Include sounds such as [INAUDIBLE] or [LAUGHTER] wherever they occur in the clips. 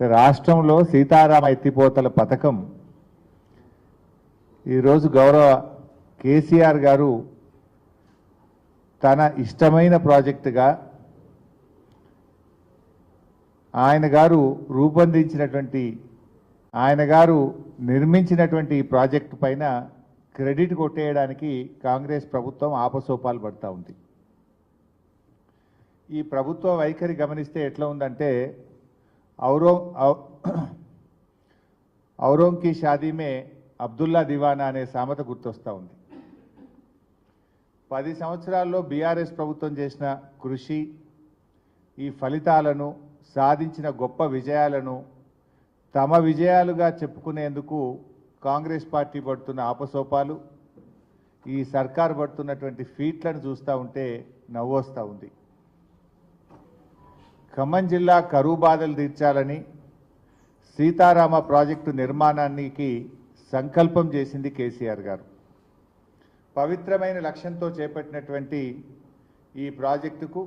రాష్ట్రంలో సీతారామ ఎత్తిపోతల పథకం. ఈరోజు గౌరవ కేసీఆర్ గారు తన ఇష్టమైన ప్రాజెక్టుగా ఆయన గారు రూపొందించినటువంటి ఆయన గారు నిర్మించినటువంటి ఈ ప్రాజెక్టు పైన క్రెడిట్ కొట్టేయడానికి కాంగ్రెస్ ప్రభుత్వం ఆపసోపాలు పడుతూ ఉంది. ఈ ప్రభుత్వ వైఖరి గమనిస్తే ఎట్లా ఉందంటే ఔరో ఔ- [COUGHS] ఔరోం షాదీ మే అబ్దుల్లా దివానా అనే సామెత గుర్తొస్తా ఉంది. పది సంవత్సరాల్లో బీఆర్ఎస్ ప్రభుత్వం చేసిన కృషి ఈ ఫలితాలను సాధించిన గొప్ప విజయాలను తమ విజయాలుగా చెప్పుకునేందుకు కాంగ్రెస్ పార్టీ పడుతున్న ఆపసోపాలు ఈ సర్కార్ పడుతున్నటువంటి ఫీట్లను చూస్తూ ఉంటే నవ్వొస్తూ ఉంది. ఖమ్మం జిల్లా కరువు బాధలు తీర్చాలని సీతారామ ప్రాజెక్టు నిర్మాణానికి సంకల్పం చేసింది కేసీఆర్ గారు. పవిత్రమైన లక్ష్యంతో చేపట్టినటువంటి ఈ ప్రాజెక్టుకు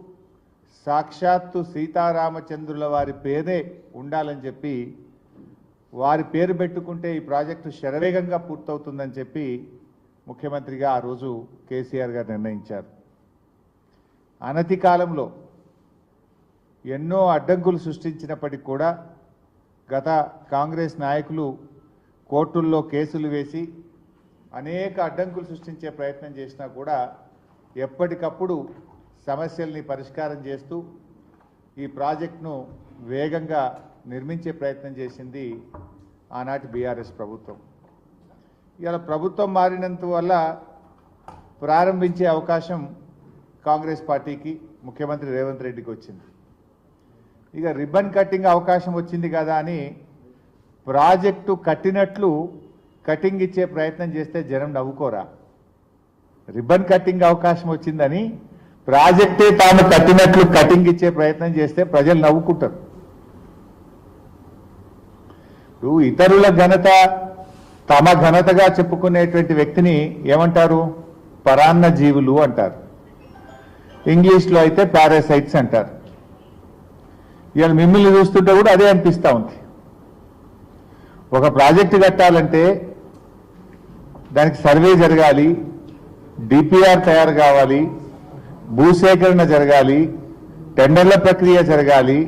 సాక్షాత్తు సీతారామచంద్రుల వారి పేరే ఉండాలని చెప్పి వారి పేరు పెట్టుకుంటే ఈ ప్రాజెక్టు శరవేగంగా పూర్తవుతుందని చెప్పి ముఖ్యమంత్రిగా ఆ రోజు కేసీఆర్ గారు నిర్ణయించారు. అనతి కాలంలో ఎన్నో అడ్డంకులు సృష్టించినప్పటికీ కూడా గత కాంగ్రెస్ నాయకులు కోర్టుల్లో కేసులు వేసి అనేక అడ్డంకులు సృష్టించే ప్రయత్నం చేసినా కూడా ఎప్పటికప్పుడు సమస్యల్ని పరిష్కారం చేస్తూ ఈ ప్రాజెక్టును వేగంగా నిర్మించే ప్రయత్నం చేసింది ఆనాటి బీఆర్ఎస్ ప్రభుత్వం. ఇలా ప్రభుత్వం మారినంత వల్ల ప్రారంభించే అవకాశం కాంగ్రెస్ పార్టీకి ముఖ్యమంత్రి రేవంత్ రెడ్డికి వచ్చింది. ఇక రిబ్బన్ కట్టింగ్ అవకాశం వచ్చింది కదా అని ప్రాజెక్టు కట్టినట్లు కటింగ్ ఇచ్చే ప్రయత్నం చేస్తే జనం నవ్వుకోరా. రిబ్బన్ కట్టింగ్ అవకాశం వచ్చిందని ప్రాజెక్టే తాము కట్టినట్లు కటింగ్ ఇచ్చే ప్రయత్నం చేస్తే ప్రజలు నవ్వుకుంటారు. నువ్వు ఇతరుల ఘనత తమ ఘనతగా చెప్పుకునేటువంటి వ్యక్తిని ఏమంటారు? పరాన్న జీవులు అంటారు. ఇంగ్లీష్లో అయితే పారాసైట్స్ అంటారు. ఇవాళ మిమ్మల్ని చూస్తుంటే కూడా అదే అనిపిస్తూ ఉంది. ఒక ప్రాజెక్టు కట్టాలంటే దానికి సర్వే జరగాలి డిపిఆర్ తయారు కావాలి భూసేకరణ జరగాలి టెండర్ల ప్రక్రియ జరగాలి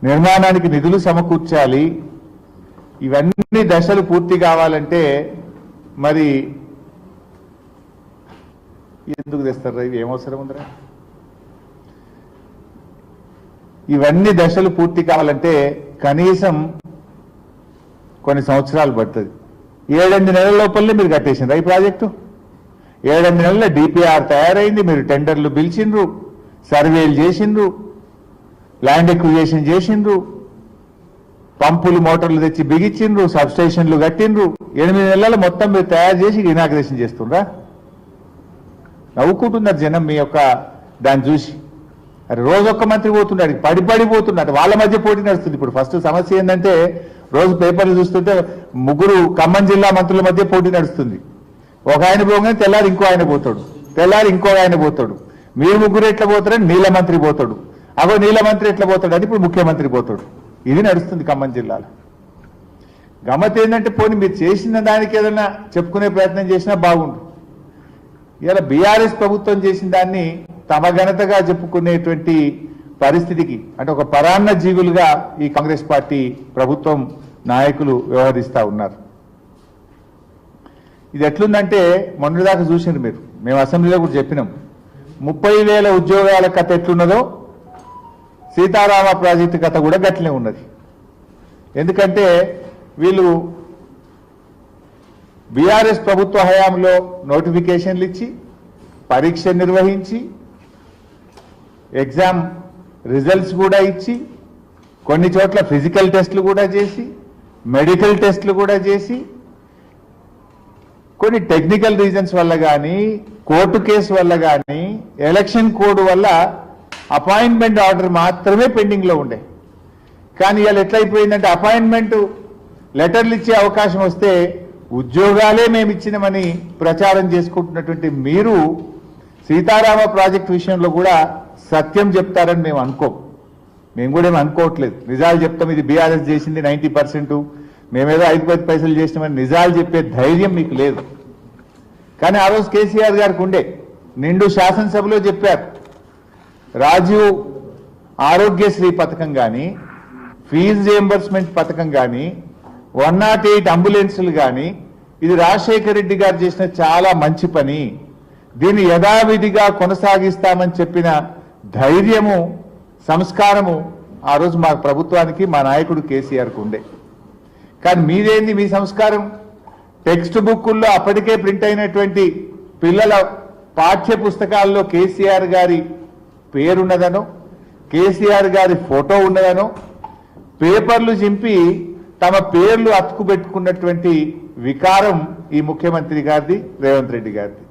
నిర్మాణానికి నిధులు సమకూర్చాలి ఇవన్నీ దశలు పూర్తి కావాలంటే మరి ఎందుకు తెస్తారు ఇవి ఏమవసరం ఉందిరా? ఇవన్నీ దశలు పూర్తి కావాలంటే కనీసం కొన్ని సంవత్సరాలు పడుతుంది. ఏడెనిమిది నెలల లోపలనే మీరు కట్టేసిండ్రు ఈ ప్రాజెక్టు? ఏడెనిమిది నెలల డిపిఆర్ తయారైంది మీరు టెండర్లు పిలిచిండ్రు సర్వేలు చేసిండ్రు ల్యాండ్ ఎక్విజేషన్ చేసిండ్రు పంపులు మోటార్లు తెచ్చి బిగించిండ్రు సబ్స్టేషన్లు కట్టిండ్రు. ఎనిమిది నెలలు మొత్తం మీరు తయారు చేసి ఇనాగ్రేషన్ చేస్తుండ్రా? నవ్వుకుంటున్నారు జనం మీ యొక్క దాన్ని చూసి. అరే రోజు ఒక్క మంత్రి పోతున్నాడు పడి పడిపోతున్నాడు వాళ్ళ మధ్య పోటీ నడుస్తుంది. ఇప్పుడు ఫస్ట్ సమస్య ఏంటంటే రోజు పేపర్లు చూస్తుంటే ముగ్గురు ఖమ్మం జిల్లా మంత్రుల మధ్య పోటీ నడుస్తుంది. ఒక ఆయన పోగానే తెల్లారి ఇంకో ఆయన పోతాడు. తెల్లారి ఇంకో ఆయన పోతాడు. మీరు ముగ్గురు ఎట్లా పోతారని నీల మంత్రి పోతాడు. అగో నీల మంత్రి ఎట్లా పోతాడు అని ఇప్పుడు ముఖ్యమంత్రి పోతాడు. ఇది నడుస్తుంది ఖమ్మం జిల్లాలో. గమ్మత్ ఏంటంటే పోనీ మీరు చేసిన దానికి ఏదైనా చెప్పుకునే ప్రయత్నం చేసినా బాగుండు. ఇలా బీఆర్ఎస్ ప్రభుత్వం చేసిన దాన్ని తమ ఘనతగా చెప్పుకునేటువంటి పరిస్థితికి అంటే ఒక పరాన్న జీవులుగా ఈ కాంగ్రెస్ పార్టీ ప్రభుత్వం నాయకులు వ్యవహరిస్తూ ఉన్నారు. ఇది ఎట్లుందంటే మొన్నటిదాకా చూసిండ్రు మీరు. మేము అసెంబ్లీలో కూడా చెప్పినాం. ముప్పై వేల ఉద్యోగాల కథ ఎట్లున్నదో సీతారామ ప్రాజెక్టు కథ కూడా గట్లనే ఉన్నది. ఎందుకంటే వీళ్ళు బీఆర్ఎస్ ప్రభుత్వ హయాంలో నోటిఫికేషన్లు ఇచ్చి పరీక్ష నిర్వహించి ఎగ్జామ్ రిజల్ట్స్ కూడా ఇచ్చి కొన్ని చోట్ల ఫిజికల్ టెస్టులు కూడా చేసి మెడికల్ టెస్టులు కూడా చేసి కొన్ని టెక్నికల్ రీజన్స్ వల్ల కానీ కోర్టు కేసు వల్ల కానీ ఎలక్షన్ కోడ్ వల్ల అపాయింట్మెంట్ ఆర్డర్ మాత్రమే పెండింగ్లో ఉండే. కానీ ఇవాళ ఎట్లయిపోయిందంటే అపాయింట్మెంట్ లెటర్లు ఇచ్చే అవకాశం వస్తే ఉద్యోగాలే మేము ఇచ్చినామని ప్రచారం చేసుకుంటున్నటువంటి మీరు సీతారామ ప్రాజెక్ట్ విషయంలో కూడా సత్యం చెప్తారని మేము అనుకోం. మేము కూడా ఏమి అనుకోవట్లేదు. నిజాలు చెప్తాం. ఇది బీఆర్ఎస్ చేసింది నైంటీ పర్సెంట్. మేమేదో ఐదు పది పైసలు చేసినామని నిజాలు చెప్పే ధైర్యం మీకు లేదు. కానీ ఆ రోజు కేసీఆర్ గారికి ఉండే. నిండు శాసనసభలో చెప్పారు. రాజీవ్ ఆరోగ్యశ్రీ పథకం కానీ ఫీజు రియంబర్స్మెంట్ పథకం కానీ వన్ నాట్ ఎయిట్ అంబులెన్సులు కానీ ఇది రాజశేఖర రెడ్డి గారు చేసిన చాలా మంచి పని. దీన్ని యథావిధిగా కొనసాగిస్తామని చెప్పిన ధైర్యము సంస్కారము ఆ రోజు మా ప్రభుత్వానికి మా నాయకుడు కేసీఆర్కు ఉండే. కానీ మీదేంది మీ సంస్కారం? టెక్స్ట్ బుక్కుల్లో అప్పటికే ప్రింట్ అయినటువంటి పిల్లల పాఠ్య పుస్తకాల్లో కేసీఆర్ గారి పేరున్నదనో కేసీఆర్ గారి ఫోటో ఉన్నదనో పేపర్లు చింపి తమ పేర్లు అతుకు పెట్టుకున్నటువంటి వికారం ఈ ముఖ్యమంత్రి గారిది రేవంత్ రెడ్డి గారిది.